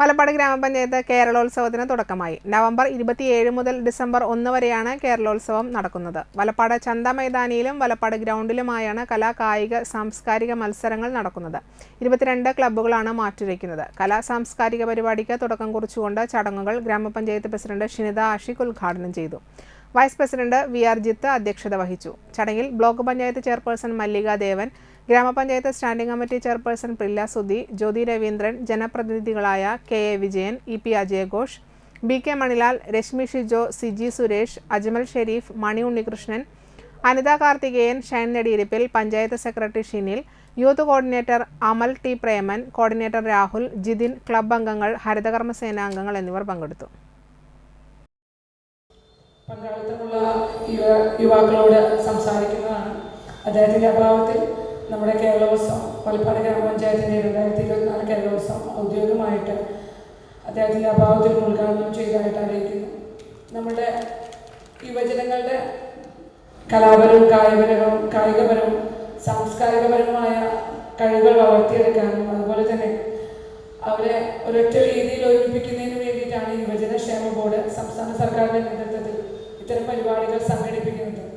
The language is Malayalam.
വലപ്പാട് ഗ്രാമപഞ്ചായത്ത് കേരളോത്സവത്തിന് തുടക്കമായി. നവംബർ ഇരുപത്തിയേഴ് മുതൽ ഡിസംബർ ഒന്ന് വരെയാണ് കേരളോത്സവം നടക്കുന്നത്. വലപ്പാട് ചന്ത മൈതാനിയിലും വലപ്പാട് ഗ്രൗണ്ടിലുമായാണ് കലാ കായിക സാംസ്കാരിക മത്സരങ്ങൾ നടക്കുന്നത്. ഇരുപത്തിരണ്ട് ക്ലബ്ബുകളാണ് മാറ്റുരയ്ക്കുന്നത് കലാ സാംസ്കാരിക പരിപാടിക്ക് തുടക്കം കുറിച്ചുകൊണ്ട് ചടങ്ങുകൾ ഗ്രാമപഞ്ചായത്ത് പ്രസിഡന്റ് ഷിനിത ആഷിഖ് ഉദ്ഘാടനം ചെയ്തു. Vice president V R Jith അധ്യക്ഷത വഹിച്ചു. ചടങ്ങിൽ ബ്ലോക്ക് പഞ്ചായത്ത് ചെയർപേഴ്സൺ മല്ലിക ദേവൻ ഗ്രാമപഞ്ചായത്ത് standing committee chairperson Prilla Sudhi Jyothi Raveendran ജനപ്രതിനിധികളായ K A Vijayan E P അജയഘോഷ് B K Manilal Rashmi Shijo Siji Suresh Ajmal Sherif Mani Unnikrishnan Anitha Karthikeyan Shine നെടിയിരിപ്പിൽ panchayat secretary Shinil youth coordinator Amal T Preman coordinator Rahul Jithin club അംഗങ്ങൾ ഹരിതകർമ്മ സേനാംഗങ്ങൾ എന്നിവർ പങ്കെടുത്തു. പങ്കാളിത്തമുള്ള യുവ യുവാക്കളോട് സംസാരിക്കുന്നതാണ്. അദ്ദേഹത്തിന്റെ അഭാവത്തിൽ നമ്മുടെ കേരളോത്സവം പാലക്കാട് ഗ്രാമപഞ്ചായത്തിന്റെ രണ്ടായിരത്തി ഇരുപത്തിനാല് കേരളോത്സവം ഔദ്യോഗികമായിട്ട് അദ്ദേഹത്തിന്റെ അഭാവത്തിൽ ഉദ്ഘാടനം ചെയ്തതായിട്ട് അറിയിക്കുന്നു. നമ്മുടെ യുവജനങ്ങളുടെ കലാപരവും കായികപരവും കായികപരവും സാംസ്കാരികപരവുമായ കഴിവുകൾ വളർത്തിയെടുക്കാനും അതുപോലെ തന്നെ അവരെ ഒരൊറ്റ രീതിയിൽ ഒരുമിപ്പിക്കുന്നതിന് ബോർഡ് സംസ്ഥാന സർക്കാരിന്റെ നേതൃത്വത്തിൽ ഇത്തരം പരിപാടികൾ സംഘടിപ്പിക്കുന്നത്